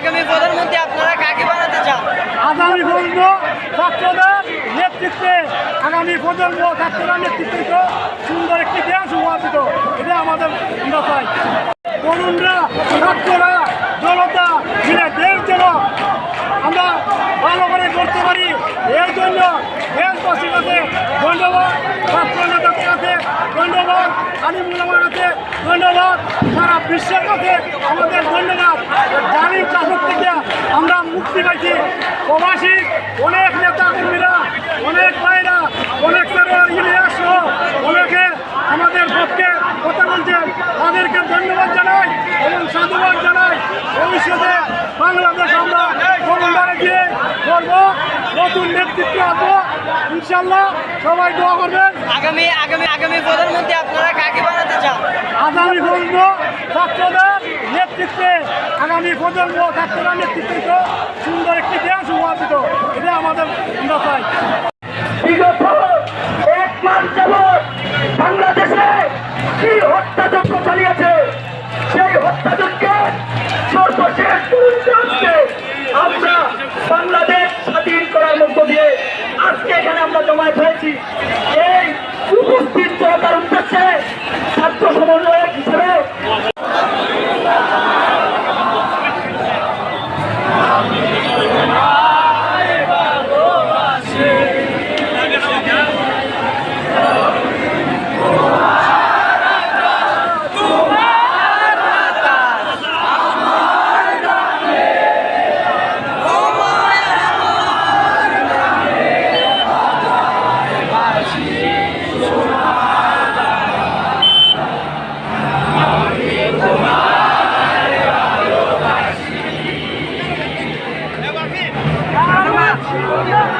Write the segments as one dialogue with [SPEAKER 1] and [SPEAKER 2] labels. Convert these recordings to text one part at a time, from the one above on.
[SPEAKER 1] আগামী প্রধানমন্ত্রী আপনারা কাকে বানাতে চান?
[SPEAKER 2] আগামী প্রজন্ম ছাত্রদের নেতৃত্বে, আগামী প্রজন্ম ছাত্ররা নেতৃত্ব সুন্দর একটি দেশ উপহারিত এটা আমাদের আমরা তরুণরা, ছাত্ররা, জনতা মিলে দেশ যেন আমরা ভালো করে করতে পারি, এর জন্য দেশবাসীর কাছে ধন্যবাদ। ছাত্র নেতাদের কাছে আলিমুলামার কাছে সারা বিশ্বের কাছে আমাদের থেকে আমরা মুক্তি প্রবাসী, অনেক নেতা অনেক অনেক আমাদের তাদেরকে ধন্যবাদ এবং ভবিষ্যতে বাংলাদেশ আমরা নতুন নেতৃত্ব আসব ইনশাল্লাহ সবাই দোয়া করবেন।
[SPEAKER 1] আগামী আগামী আগামী প্রধানমন্ত্রী আপনারা কাকে বানাতে চান?
[SPEAKER 2] আগামী প্রজন্ম ছাত্রদের নেতৃত্বে আগামী প্রজন্ম ছাত্রদের নেতৃত্বে সুন্দর একটি দেশ উপহারিত এটা আমাদের আমরা চাই
[SPEAKER 3] জমায়েত Thank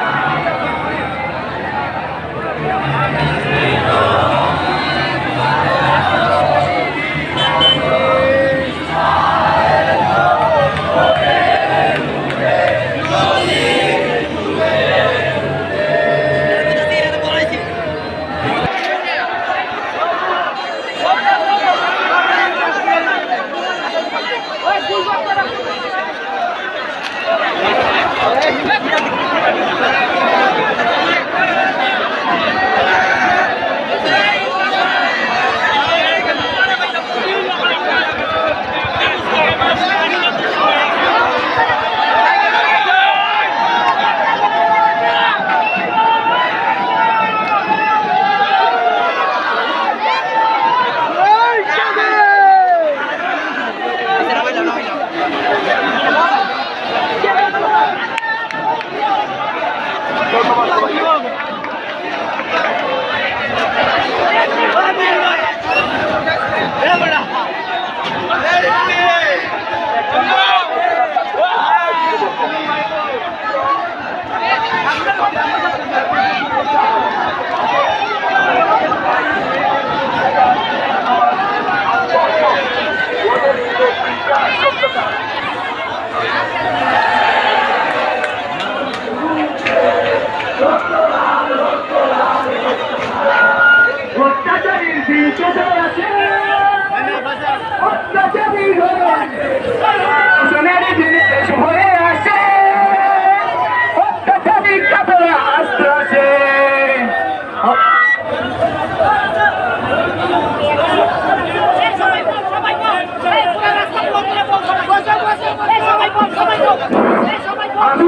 [SPEAKER 3] আমি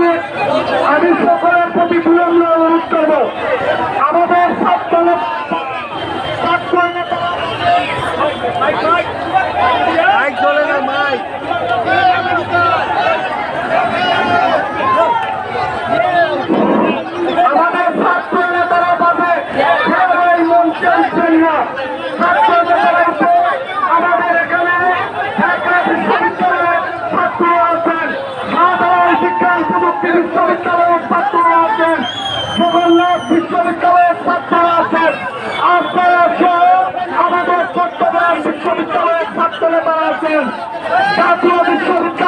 [SPEAKER 3] আমি সকলের প্রতি বিলম্ব অনুরোধ করব। বিশ্ববিদ্যালয়ের ছাত্ররা আছেন জগন্নাথ বিশ্ববিদ্যালয়ের ছাত্ররা আছেন। আপনারা সহ আমাদের চট্টগ্রাম বিশ্ববিদ্যালয়ের ছাত্র নেতারা আছেন। জাতীয় বিশ্ববিদ্যালয়ের